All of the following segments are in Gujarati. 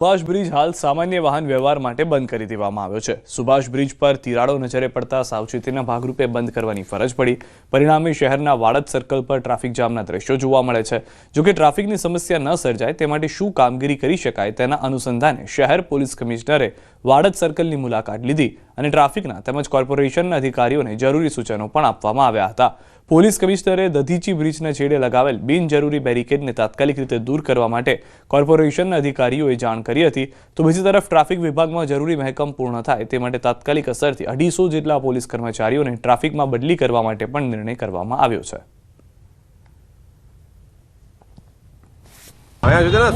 સુભાષ બ્રિજ હાલ સામાન્ય વાહન વ્યવહાર માટે બંધ કરી દેવામાં આવ્યો છે. સુભાષ બ્રિજ પર તિરાડો નજરે પડતા સાવચેતીના ભાગરૂપે બંધ કરવાની ફરજ પડી. પરિણામે શહેરના વાડજ સર્કલ પર ટ્રાફિક જામના દ્રશ્યો જોવા મળે છે. જોકે ટ્રાફિકની સમસ્યા ન સર્જાય, તે માટે શું કામગીરી કરી શકાય તેના અનુસંધાને શહેર પોલીસ કમિશનરે વાડદ સર્કલની મુલાકાત લીધી અને ટ્રાફિકના તેમજ કોર્પોરેશનના અધિકારીઓને જરૂરી સૂચનો પણ આપવામાં આવ્યા હતા. પોલીસ કમિશનરે દધીચી બ્રિજના છેડે લગાવેલ બિનજરૂરી બેરિકેડને તાત્કાલિક રીતે દૂર કરવા માટે કોર્પોરેશનના અધિકારીઓએ જાણ કરી હતી. તો બીજી તરફ ટ્રાફિક વિભાગમાં જરૂરી મહેકમ પૂર્ણ થાય તે માટે તાત્કાલિક અસરથી અઢીસો જેટલા પોલીસ કર્મચારીઓને ટ્રાફિકમાં બદલી કરવા માટે પણ નિર્ણય કરવામાં આવ્યો છે.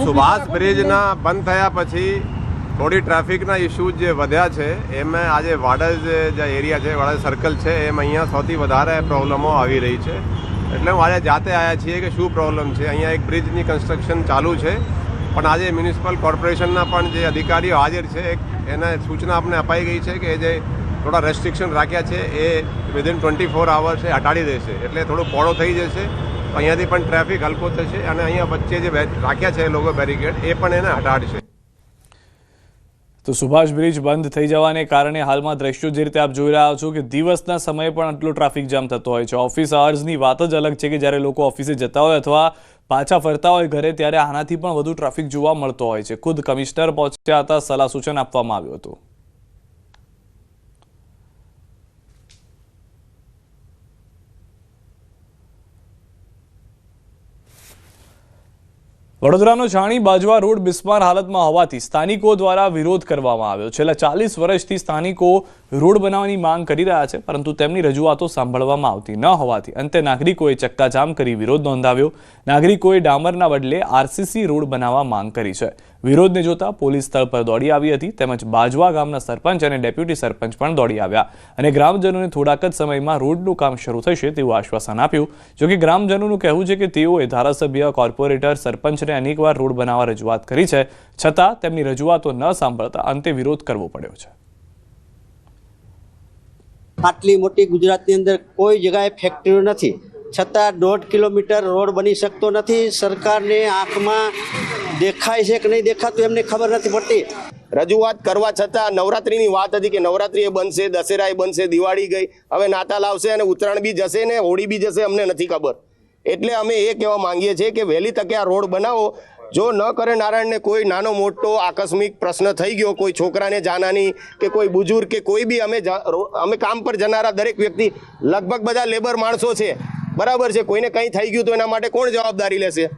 સુભાષ બ્રિજના બંધ થયા પછી થોડી ટ્રાફિકના ઇસ્યુઝ જે વધ્યા છે, એમાં આજે વાડજ જે એરિયા છે, વાડજ સર્કલ છે, એમ અહીંયા સૌથી વધારે પ્રોબ્લમો આવી રહી છે. એટલે હું આજે જાતે આવ્યા છીએ કે શું પ્રોબ્લેમ છે? અહીંયા એક બ્રિજની કન્સ્ટ્રક્શન ચાલુ છે. પણ આજે મ્યુનિસિપલ કોર્પોરેશનના પણ જે અધિકારીઓ હાજર છે એને સૂચના આપણે અપાઈ ગઈ છે કે જે થોડા રેસ્ટ્રિક્શન રાખ્યા છે, એ વિધિન ટ્વેન્ટી ફોર આવર્સે એ હટાડી દેશે. એટલે થોડો પોળો થઈ જશે. અહીંયાથી પણ ટ્રાફિક હલકો થશે અને અહીંયા વચ્ચે જે રાખ્યા છે લોકો બેરિકેડ એ પણ એને હટાડશે. તો સુભાષ બ્રિજ બંધ થઈ જવાને કારણે હાલમાં દ્રશ્યો જે રીતે આપ જોઈ રહ્યા છો કે દિવસના સમયે પણ આટલો ટ્રાફિક જામ થતો હોય છે. ઓફિસ અવર્સની વાત જ અલગ છે કે જ્યારે લોકો ઓફિસે જતા હોય અથવા પાછા ફરતા હોય ઘરે, ત્યારે આનાથી પણ વધુ ટ્રાફિક જોવા મળતો હોય છે. ખુદ કમિશનર પહોંચ્યા હતા, સલાહ સૂચન આપવામાં આવ્યું હતું. વડોદરાનો જાણી બાજવા રોડ બિસ્માર હાલતમાં હોવાથી સ્થાનિકો દ્વારા વિરોધ કરવામાં આવ્યો. છેલ્લા ચાલીસ વર્ષથી સ્થાનિકો રોડ બનાવવાની માંગ કરી રહ્યા છે, પરંતુ તેમની રજૂઆતો સાંભળવામાં આવતી ન હોવાથી અંતે નાગરિકોએ ચક્કાજામ કરી વિરોધ નોંધાવ્યો. નાગરિકોએ ડામરના બદલે આરસીસી રોડ બનાવવા માંગ કરી છે. વિરોધને જોતા પોલીસ સ્થળ પર દોડી આવી હતી, તેમજ બાજવા ગામના સરપંચ અને ડેપ્યુટી સરપંચ પણ દોડી આવ્યા અને ગ્રામજનોને થોડાક જ સમયમાં રોડનું કામ શરૂ થશે તેવું આશ્વાસન આપ્યું. જોકે ગ્રામજનોનું કહેવું છે કે તેઓએ ધારાસભ્ય, કોર્પોરેટર, સરપંચને અનેકવાર રોડ બનાવવા રજૂઆત કરી છે, છતાં તેમની રજૂઆતો ન સાંભળતા અંતે વિરોધ કરવો પડ્યો છે. આટલી મોટી ગુજરાતની અંદર કોઈ જગાએ ફેક્ટરીઓ નથી. છતાં દોઢ કિલોમીટર રોડ બની શકતો નથી. સરકારને આંખમાં દેખાય છે કે નહીં દેખાતું એમને ખબર નથી પડતી. રજૂઆત કરવા છતાં નવરાત્રીની વાત હતી કે નવરાત્રી એ બનશે, દશેરા એ બનશે, દિવાળી ગઈ. હવે નાતાલ આવશે અને ઉત્તરાયણ બી જશે ને હોળી બી જશે અમને નથી ખબર. એટલે અમે એ કહેવા માંગીએ છીએ કે વહેલી તકે આ રોડ બનાવો. જો ન કરે નારાયણને કોઈ નાનો મોટો આકસ્મિક પ્રશ્ન થઈ ગયો, કોઈ છોકરાને જાનાની કે કોઈ બુજુર્ગ કે કોઈ બી, અમે અમે કામ પર જનારા દરેક વ્યક્તિ, લગભગ બધા લેબર માણસો છે. બરાબર છે? કોઈને કંઈ થઈ ગયું તો એના માટે કોણ જવાબદારી લેશે?